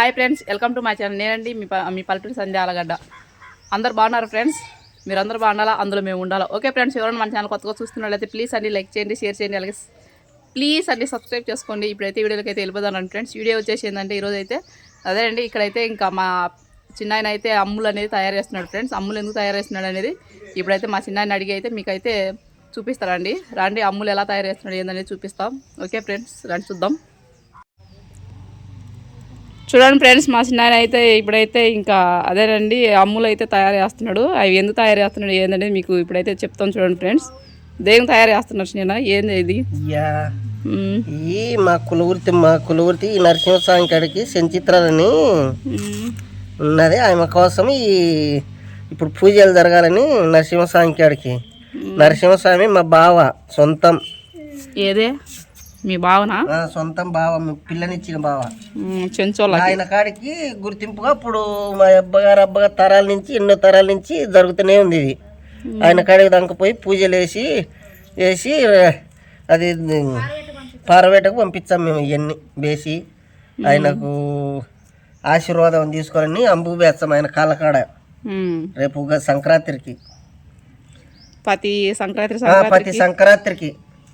Hi friends welcome to my channel. నేనండి మీ మీ పల్లెటూరు సంధ్య ఆలగడ్డ. అందరు బాగున్నారు ఫ్రెండ్స్? మీరు అందరు బాగుండాలా? అందులో మేము ఉండాలా? ఓకే ఫ్రెండ్స్ ఎవరైనా మన ఛానల్ కొత్తగా చూస్తున్నట్లయితే ప్లీజ్ అండి లైక్ చేయండి షేర్ చేయండి అలాగే ప్లీజ్ అండి సబ్స్క్రైబ్ చేసుకోండి. ఇప్పుడైతే వీడియోలకి అయితే వెళ్ళిపోతాను ఫ్రెండ్స్. వీడియో వచ్చేసి ఏంటంటే ఈరోజు అయితే అదేనండి ఇక్కడైతే ఇంకా మా చిన్నాయన అయితే అమ్ములు అనేది తయారు చేస్తున్నాడు ఫ్రెండ్స్. అమ్ములు ఎందుకు తయారు చేస్తున్నాడు అనేది ఇప్పుడైతే మా చిన్నాయన అడిగి అయితే మీకైతే చూపిస్తారండి రండి అమ్ములు ఎలా తయారు చేస్తున్నాడు ఏందనేది చూపిస్తాం. ఓకే ఫ్రెండ్స్ రండి చూద్దాం. చూడండి ఫ్రెండ్స్ మా చిన్నాయన అయితే ఇప్పుడైతే ఇంకా అదేనండి అమ్ములు అయితే తయారు చేస్తున్నాడు. అవి ఎందుకు తయారు చేస్తున్నాడు ఏంటంటే మీకు ఇప్పుడైతే చెప్తాం చూడండి ఫ్రెండ్స్. దేనికి తయారు చేస్తున్నారు నేను ఏంది ఇది. ఈ మా కులవృత్తి మా కులవృత్తి ఈ నరసింహస్వామి కాడికి సెంచిత్రాలని. ఉన్నది. ఆమె కోసం ఈ ఇప్పుడు పూజలు జరగాలని నరసింహస్వామి కాడికి. నరసింహస్వామి మా బావ సొంతం. ఏదే? మీ భావన సొంతం బావ మీ పిల్లనిచ్చిన బావ. చెంచోళ్ళ. ఆయన కాడికి గుర్తింపుగా ఇప్పుడు మా అబ్బగారు అబ్బగారు తరాల నుంచి ఎన్నో తరాల నుంచి జరుగుతూనే ఉంది ఇది. ఆయన కాడికి దంకపోయి పూజలు వేసి వేసి అది పారవేటకు పంపించాం మేము ఇవన్నీ వేసి. ఆయనకు ఆశీర్వాదం తీసుకోవాలని అంబు వేస్తాం ఆయన కాళ్ళకాడ. రేపు సంక్రాంతికి. ప్రతి సంక్రాంతి ప్రతి సంక్రాంతికి.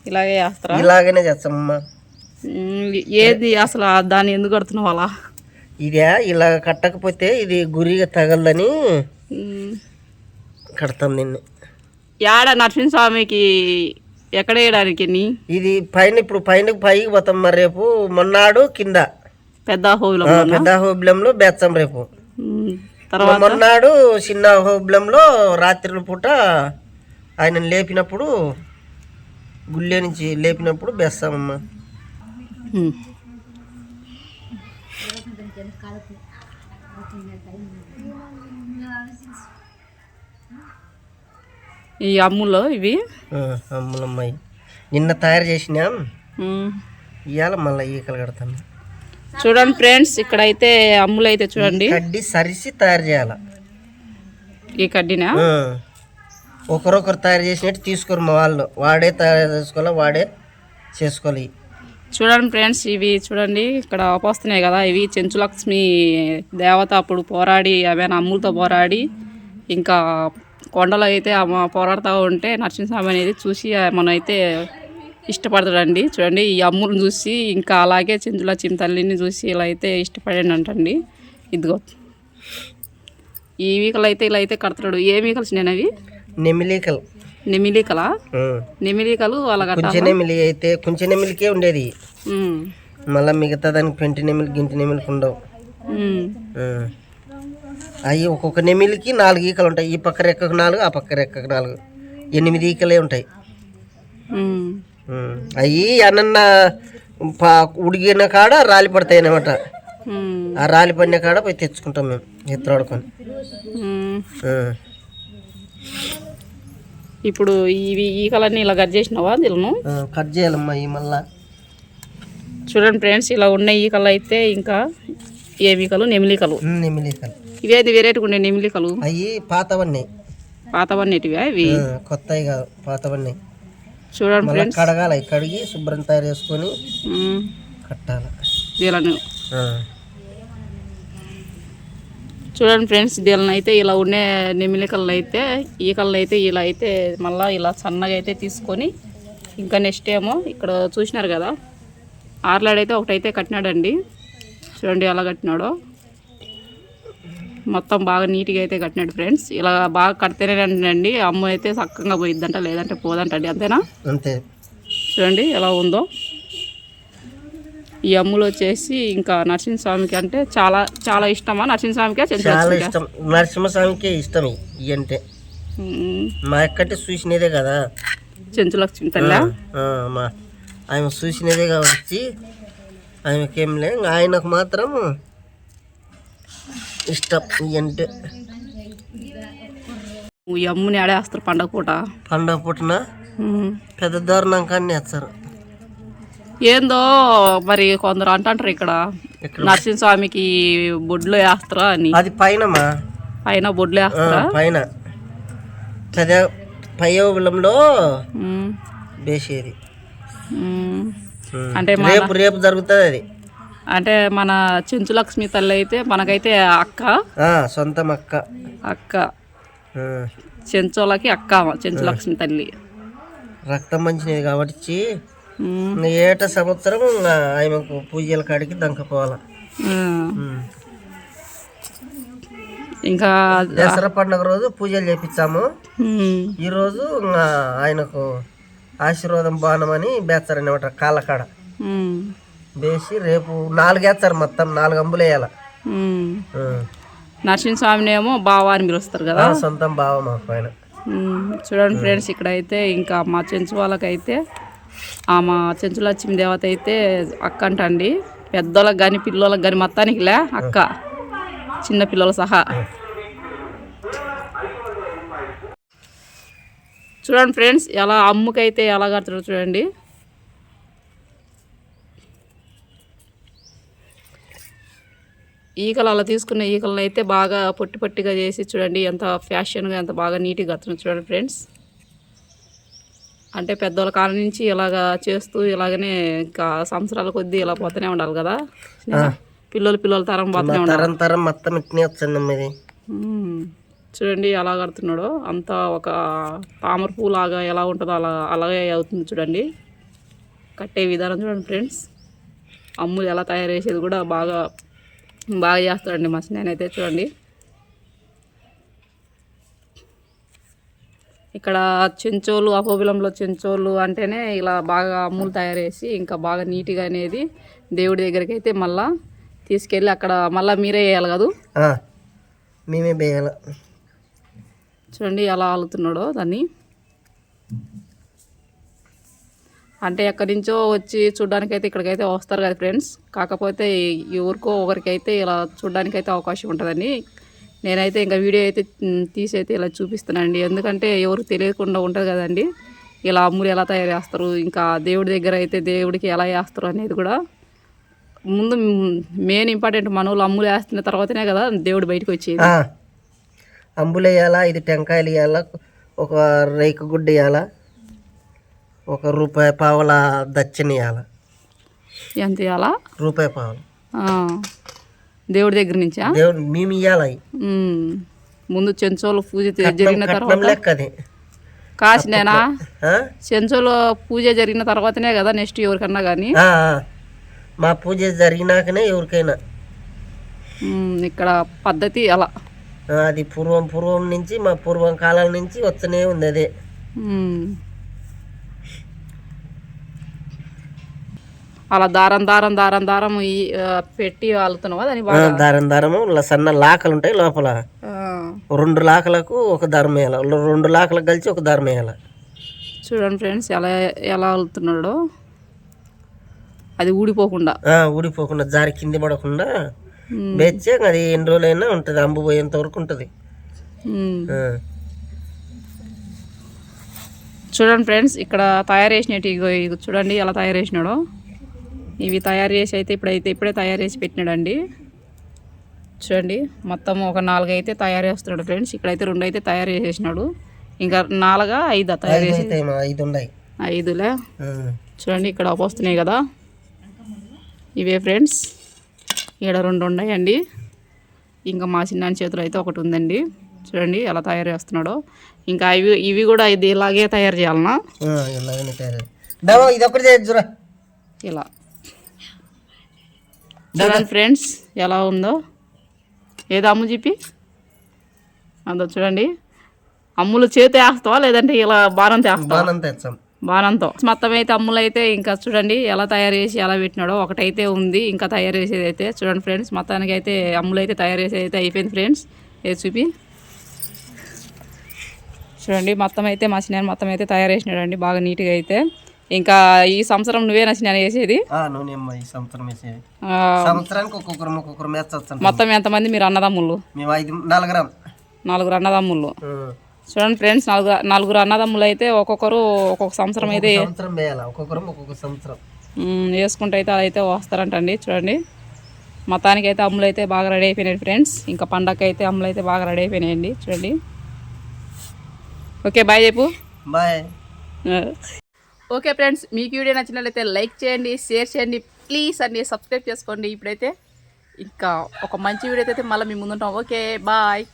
ఇలాగే చేస్తారా? ఇలాగనే చేస్తామమ్మా మ్మ్. ఏది అసలు దాన్ని ఎందుకు కడుతున్నావు అలా? ఇదే ఇలా కట్టకపోతే ఇది గురిగా తగలదని. కడతాం దీన్ని యాడ నరసింహస్వామికి ఎక్కడ వేయడానికి ఇది పైన ఇప్పుడు పైన పైకి పోతాం మరి రేపు. మొన్నాడు కింద. పెద్ద హోవిలో ఆ, పెద్ద హోబ్లంలో బెచ్చాం రేపు. తర్వాత? మొన్నాడు చిన్న హోబ్లంలో రాత్రి పూట ఆయన లేపినప్పుడు గుళ్ళే నుంచి లేపినప్పుడు బెస్తామమ్మా మ్మ్. ఈ అమ్ములో ఇవి? అమ్ములమ్మాయి. నిన్న తయారు చేసినాం. ఇవాళ మళ్ళీ ఈకలు కడతాం చూడండి ఫ్రెండ్స్ ఇక్కడైతే అమ్ములు అయితే చూడండి కడ్డి సరిసి తయారు చేయాల. ఈ కడ్డినా. ఒకరొకరు తయారు చేసినట్టు తీసుకోరు మా వాళ్ళు. వాడే తయారు చేసుకోవాలి వాడే చేసుకోవాలి. చూడండి ఫ్రెండ్స్ ఇవి చూడండి ఇక్కడ వస్తున్నాయి కదా ఇవి చెంచులక్ష్మి దేవత అప్పుడు పోరాడి అవే అమ్ములతో పోరాడి ఇంకా కొండలో అయితే ఆమె పోరాడుతూ ఉంటే నరసింహస్వామి అనేది చూసి మనం అయితే ఇష్టపడతాడండి. చూడండి ఈ అమ్ములను చూసి ఇంకా అలాగే చెంచులక్ష్మి తల్లిని చూసి ఇలా అయితే ఇష్టపడండి అంటండి ఇదిగో. ఈ వీకలు అయితే ఇలా అయితే కడతాడు. ఏ వీకల్స్ నేను అవి? నెమిలికలు. నెమిలికలా. నెమిలికలు వాళ్ళ కుంచె నెమిలి అయితే కుంచె నెమిలికే ఉండేది. మళ్ళీ మిగతా దానికి పెంటి నెమిలి గింటి నెమిలికి ఉండవు. అవి ఒక్కొక్క నెమిలికి నాలుగు ఈకలు ఉంటాయి. ఈ పక్క రెక్కకు నాలుగు ఆ పక్క రెక్కకు నాలుగు. ఎనిమిది ఈకలే ఉంటాయి. అవి అన్న ఉడిగిన కాడ రాలి పడతాయి అన్నమాట. ఉమ్. ఆ రాలి పడిన కాడ పోయి తెచ్చుకుంటాం మేము. ఆ. ఇప్పుడు ఇవి ఈకలన్నీ ఇలా కట్ చేసినావా దీలను కట్ చేయాలమ్మా ఈ మళ్ళా. చూడండి ఫ్రెండ్స్ ఇలా ఉన్న ఈకలు అయితే ఇంకా ఏమి ఈకలు నెమిలికలు నెమిలికలు ఇవేది వేరేటిగా ఉండే నెమిలికలు అవి పాతవన్నీ. పాతవన్నిటివా ఇవి? కొత్తవి కాదు పాతవన్నీ. చూడండి ఫ్రెండ్స్. కడగాలి కడిగి శుభ్రం తయారు చేసుకొని. కట్టాలి. ఆ. చూడండి ఫ్రెండ్స్ దీనిని అయితే ఇలా ఉండే నెమిలికలను అయితే ఈకలను అయితే ఇలా అయితే మళ్ళీ ఇలా సన్నగా అయితే తీసుకొని ఇంకా నెక్స్ట్ ఏమో ఇక్కడ చూసినారు కదా ఆర్లాడైతే ఒకటైతే కట్టినాడండి. చూడండి ఎలా కట్టినాడో. మొత్తం బాగా నీట్గా అయితే కట్టినాడు ఫ్రెండ్స్. ఇలా బాగా కడితేనేనండి అమ్మ అయితే చక్కగా పోయిద్దంట లేదంటే పోదంటండి అంతేనా? అంతే. చూడండి ఎలా ఉందో. ఈ అమ్ములు వచ్చేసి ఇంకా నరసింహస్వామికి అంటే చాలా చాలా ఇష్టమా? నరసింహస్వామికే చాలా? ఇష్టం. నరసింహస్వామికే ఇష్టం ఇవి అంటే. మా ఎక్కటి చూసినదే కదా. చెంచులక్ష్మి తల్లి? మా ఆయన చూసినదే కాబట్టి ఆయనకేం లే ఆయనకు మాత్రం ఇష్టం ఇవి అంటే. ఈ అమ్ముని ఆడేస్తారు పండగ పూట పండగ పుట్టిన ఉమ్. పెద్ద దారుణంకాన్ని వేస్తారు ఏందో మరి కొందరు అంటారు ఇక్కడ నరసింహస్వామికి బొడ్లో వేస్తారా అని. అది పైనమా? పైన బొడ్లు వేస్తారా? పైన. ఉమ్. ఉమ్. అంటే రేపు రేపు జరుగుతుంది అది. అంటే మన చెంచు లక్ష్మి తల్లి అయితే మనకైతే అక్క. సొంతం అక్క. అక్క. ఆ, చెంచోళ్ళకి అక్క చెంచు లక్ష్మి తల్లి. రక్తం మంచినది కాబట్టి ఏట సంవత్సరం ఆయనకు పూజల కాడికి దంకపోవాలి. ఇంకా దసరా పండుగ రోజు పూజలు చేపించాము ఉమ్, ఈ రోజు ఇంకా ఆయనకు ఆశీర్వాదం బాణమని బేస్తారనమాట కాళ్ళకాడ. ఉమ్, వేసి రేపు నాలుగేస్తారు మొత్తం నాలుగు అంబులు వేయాల. నరసింహస్వామిని ఏమో బావా అని పిలుస్తారు కదా. సొంతం బావ మాకు ఆయన. చూడండి ఫ్రెండ్స్ ఇక్కడైతే ఇంకా మా చెంచు వాళ్ళకైతే మా చెంచులక్ష్మి దేవత అయితే అక్క అంటండి. పెద్దోళ్ళకి కానీ పిల్లలకు కానీ మొత్తానికి లే అక్క. చిన్న పిల్లలు సహా. చూడండి ఫ్రెండ్స్ ఎలా అమ్ముకైతే ఎలా కడతాడో చూడండి. ఈకలు అలా తీసుకున్న ఈకలను అయితే బాగా పొట్టి పొట్టిగా చేసి చూడండి ఎంత ఫ్యాషన్గా ఎంత బాగా నీట్గా కడుతున్నాడు చూడండి ఫ్రెండ్స్. అంటే పెద్దోళ్ళ కాలం నుంచి ఇలాగా చేస్తూ ఇలాగనే ఇంకా సంవత్సరాల కొద్దీ ఇలా పోతూనే ఉండాలి కదా. పిల్లలు పిల్లల తరం పోతూనే ఉండాలి. తరం తరం మొత్తం ఇట్నే ఇది. చూడండి ఎలా కడుతున్నాడో. అంతా ఒక తామర పువ్వు లాగా ఎలా ఉంటుందో అలా అలాగే అవుతుంది చూడండి. కట్టే విధానం చూడండి ఫ్రెండ్స్. అమ్ములు ఎలా తయారు చేసేది కూడా బాగా బాగా చేస్తాడండి మా నేనైతే చూడండి. ఇక్కడ చెంచోలు అపోబిలంలో చెంచోలు అంటేనే ఇలా బాగా అమ్ములు తయారు చేసి ఇంకా బాగా నీట్గా అనేది దేవుడి దగ్గరికి అయితే మళ్ళా తీసుకెళ్ళి అక్కడ మళ్ళీ మీరే వేయాలి కదా? మేమే వేయాల. చూడండి ఎలా ఆలుతున్నాడో దాన్ని. అంటే ఎక్కడి నుంచో వచ్చి చూడ్డానికైతే ఇక్కడికైతే వస్తారు కదా ఫ్రెండ్స్. కాకపోతే ఎవరికో ఒకరికైతే ఇలా చూడ్డానికైతే అవకాశం ఉంటుందండి. నేనైతే ఇంకా వీడియో అయితే తీసి అయితే ఇలా చూపిస్తున్నానండి ఎందుకంటే ఎవరికి తెలియకుండా ఉంటుంది కదండి. ఇలా అమ్ములు ఎలా తయారు చేస్తారు ఇంకా దేవుడి దగ్గర అయితే దేవుడికి ఎలా వేస్తారు అనేది కూడా. ముందు మెయిన్ ఇంపార్టెంట్ మనవులు అమ్ములు వేస్తున్న తర్వాతనే కదా దేవుడు బయటకు వచ్చేది. అంబులు వేయాలా ఇది టెంకాయలు వేయాలా ఒక రేకు గుడ్డ వేయాలా ఒక రూపాయి పావల దచ్చని వేయాల. ఎంత ఇవ్వాలా రూపాయి పావల. దేవుడి దగ్గర నుంచా? దేవుడు మేము ఇవ్వాలి. ముందు చెంచోలు పూజ జరిగిన తర్వాత? కాసినేనా? చెంచోలు పూజ జరిగిన తర్వాతనే కదా నెక్స్ట్ ఎవరికన్నా కానీ. మా పూజ జరిగినాకనే ఎవరికైనా. ఇక్కడ పద్ధతి అలా. అది పూర్వం పూర్వం నుంచి మా పూర్వం కాలం నుంచి వస్తూనే ఉంది అదే. అలా దారం దారం దారం దారం పెట్టి దాని దారం దారము ఇలా సన్న లాకలు ఉంటాయి లోపల. రెండు లాకలకు ఒక దారం వేయాలి. రెండు లాకలకు కలిసి ఒక దారం వేయాలి. చూడండి ఫ్రెండ్స్ ఎలా ఎలా వెళ్తున్నాడో అది ఊడిపోకుండా. ఊడిపోకుండా జారి కింది పడకుండా బెచ్చే అది ఎన్ని రోజులైనా ఉంటుంది అంబు పోయేంత వరకు ఉంటుంది. చూడండి ఫ్రెండ్స్ ఇక్కడ తయారు చేసినట్టు చూడండి ఎలా తయారు చేసినాడో. ఇవి తయారు చేసి అయితే ఇప్పుడైతే ఇప్పుడే తయారు చేసి పెట్టినాడండి. చూడండి మొత్తం ఒక నాలుగు అయితే తయారు చేస్తున్నాడు ఫ్రెండ్స్. ఇక్కడైతే రెండు అయితే తయారు చేసేసినాడు. ఇంకా నాలుగా ఐదా తయారు చేసి ఐదులే. చూడండి ఇక్కడ వస్తున్నాయి కదా. ఇవే ఫ్రెండ్స్. ఈడ రెండు ఉన్నాయండి. ఇంకా మా చిన్న చేతిలో అయితే ఒకటి ఉందండి. చూడండి ఎలా తయారు చేస్తున్నాడో. ఇంకా ఇవి ఇవి కూడా ఇది ఇలాగే తయారు చేయాలనా? ఇలా. చూడండి ఫ్రెండ్స్ ఎలా ఉందో. ఏదో అమ్ము చెప్పి అందో చూడండి. అమ్ములు చేతి వేస్తావా లేదంటే ఇలా బాణం వేస్తావా బాణంతో. మొత్తం అయితే అమ్ములు అయితే ఇంకా చూడండి ఎలా తయారు చేసి ఎలా పెట్టినాడో ఒకటైతే ఉంది ఇంకా తయారు చేసేది అయితే చూడండి ఫ్రెండ్స్ మొత్తానికి అయితే అమ్ములు అయితే తయారు చేసేది అయితే అయిపోయింది ఫ్రెండ్స్. ఏది చూపి? చూడండి మొత్తం అయితే మా చిన్న మొత్తం అయితే తయారు చేసినాడండి బాగా నీట్గా అయితే. ఇంకా ఈ సంవత్సరం నువ్వే నచ్చిన వేసేది? సంవత్సరానికి ఒక్కొక్కరు ఒక్కొక్కరు మొత్తం ఎంతమంది? మీరు అన్నదమ్ముళ్ళు మేము ఐదు నలుగురం. నలుగురు అన్నదమ్ముళ్ళు. చూడండి ఫ్రెండ్స్ నలుగురు నలుగురు అన్నదమ్ములు అయితే ఒక్కొక్కరు ఒక్కొక్క సంవత్సరం. అయితే వేసుకుంటే అయితే అదైతే వస్తారంటండి చూడండి. మొత్తానికి అయితే అమ్ములు అయితే బాగా రెడీ అయిపోయినాయి ఫ్రెండ్స్. ఇంకా పండగ అయితే అమ్ములు అయితే బాగా రెడీ అయిపోయినాయండి చూడండి. ఓకే బాయ్ చెప్పు. బాయ్. ఓకే ఫ్రెండ్స్ మీకు వీడియో నచ్చినట్లయితే లైక్ చేయండి షేర్ చేయండి ప్లీజ్ అండి సబ్స్క్రైబ్ చేసుకోండి ఇప్పుడైతే. ఇంకా ఒక మంచి వీడియో అయితే మళ్ళీ మీ ముందుంటాం. Okay bye.